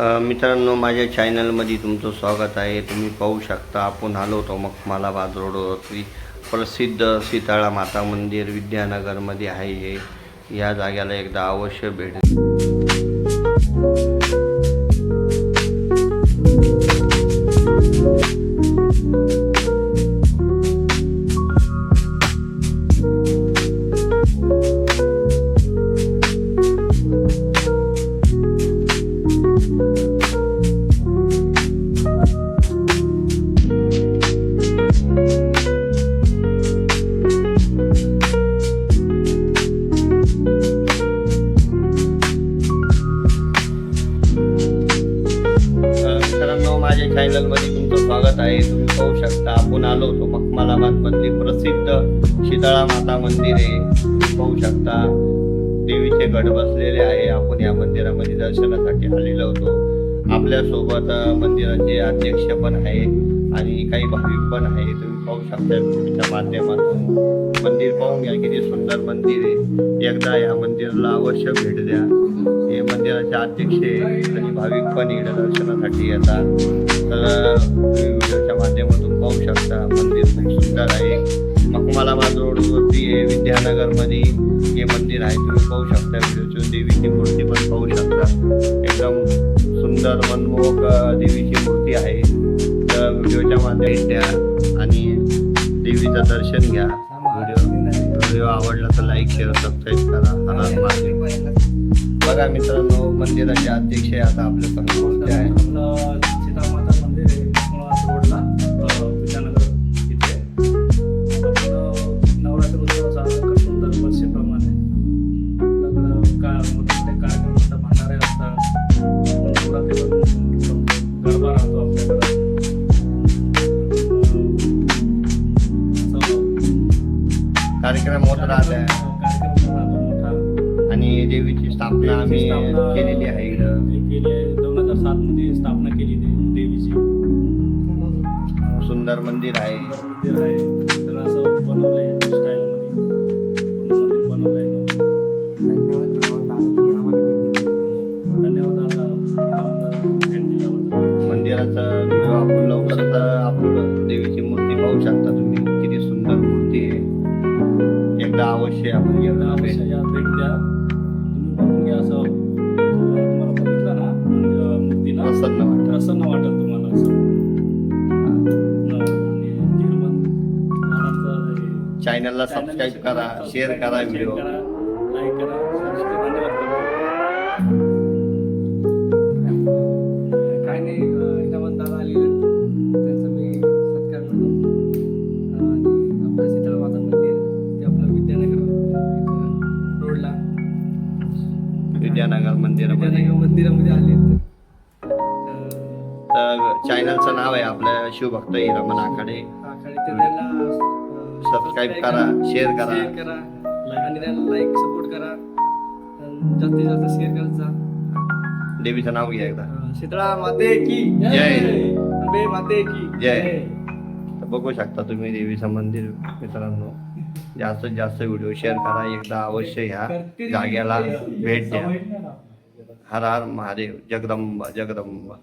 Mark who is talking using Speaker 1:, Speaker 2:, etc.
Speaker 1: मित्रांनो माझ्या चॅनलमध्ये तुमचं स्वागत आहे. तुम्ही पाहू शकता आपण आलो होतो मखमालाबाद रोडवरती. प्रसिद्ध सीताळा माता मंदिर विद्यानगरमध्ये आहे हे. या जाग्याला एकदा अवश्य भेट चॅनलमध्ये तुमचं स्वागत आहे. तुम्ही पाहू शकता आपण आलो होतो मखमालाबादमधली प्रसिद्ध शीतळा माता मंदिर आहे. पाहू शकता देवीचे गड बसलेले आहे. आपण या मंदिरामध्ये दर्शनासाठी आलेलो होतो. आपल्यासोबत मंदिराचे अध्यक्ष पण आहे. आणि काही भाविक पण आहे तुम्ही पाहू शकता तुमच्या माध्यमातून. मंदिर पाहून घ्या किती सुंदर मंदिर आहे. एकदा या मंदिराला अवश्य भेट द्या. हे मंदिराचे अध्यक्ष आहे आणि भाविक पण इकडे दर्शनासाठी येतात. तर तुम्ही व्हिडिओच्या माध्यमातून पाहू शकता मंदिर खूप सुंदर आहे. मखमाला रोडवरती आहे विद्यानगरमध्ये हे मंदिर आहे. तुम्ही पाहू शकता व्हिडिओची देवीची मूर्ती पण पाहू शकता. एकदम सुंदर मनमोहक देवीची मूर्ती आहे. व्हिडिओच्या माध्यमात द्या आणि देवीचं दर्शन घ्या. व्हिडिओ व्हिडिओ आवडला तर लाईक शेअर सबस्क्राईब करा. हर महादेव बघा मित्रांनो मंदिराचे अध्यक्ष आहे. आता आपल्यासमोर आहे.
Speaker 2: कार्यक्रम
Speaker 1: होत राहत आहे आणि देवीची स्थापना आम्ही केलेली आहे इकडं
Speaker 2: दोन हजार सात मध्ये स्थापना केली देवीची.
Speaker 1: सुंदर मंदिर आहे.
Speaker 2: मंदिर आहे. तर असं बनवलंय स्टाईलमध्ये बनवलंय
Speaker 1: मंदिराचा व्हिडिओ आपण लवकरच आपण देवीची मूर्ती पाहू शकता तुम्ही. एकदा अवश्य आपण
Speaker 2: एकदा
Speaker 1: भेट
Speaker 2: अवश्य या भेट द्या तुम्ही बघून घ्या असं. तुम्हाला बघितलं ना अं, मूर्तीला?
Speaker 1: प्रसन्न वाटतं.
Speaker 2: प्रसन्न वाटेल तुम्हाला असं.
Speaker 1: चॅनलला सबस्क्राईब करा शेअर करा व्हिडिओ
Speaker 3: विद्यानगर
Speaker 1: मंदिरामध्ये.
Speaker 3: विद्यानगर मंदिरामध्ये आले तर
Speaker 1: चॅनलचं नाव आहे आपलं शिवभक्त हिरमन आखाडे. सबस्क्राईब करा शेअर करा.
Speaker 3: शेअर करा. आणि त्यांना लाईक सपोर्ट करा. जास्तीत जास्त शेअर करत जा.
Speaker 1: देवीचं नाव घ्या एकदा.
Speaker 3: शीतळा माते की.
Speaker 1: जय.
Speaker 3: अंबे माते की.
Speaker 1: जय. बघू शकता तुम्ही देवीचं मंदिर मित्रांनो. जास्तीत जास्त व्हिडिओ शेअर करा एकदा अवश्य ह्या जाग्याला भेट द्या. हर हर महादेव जगदंबा जगदंबा.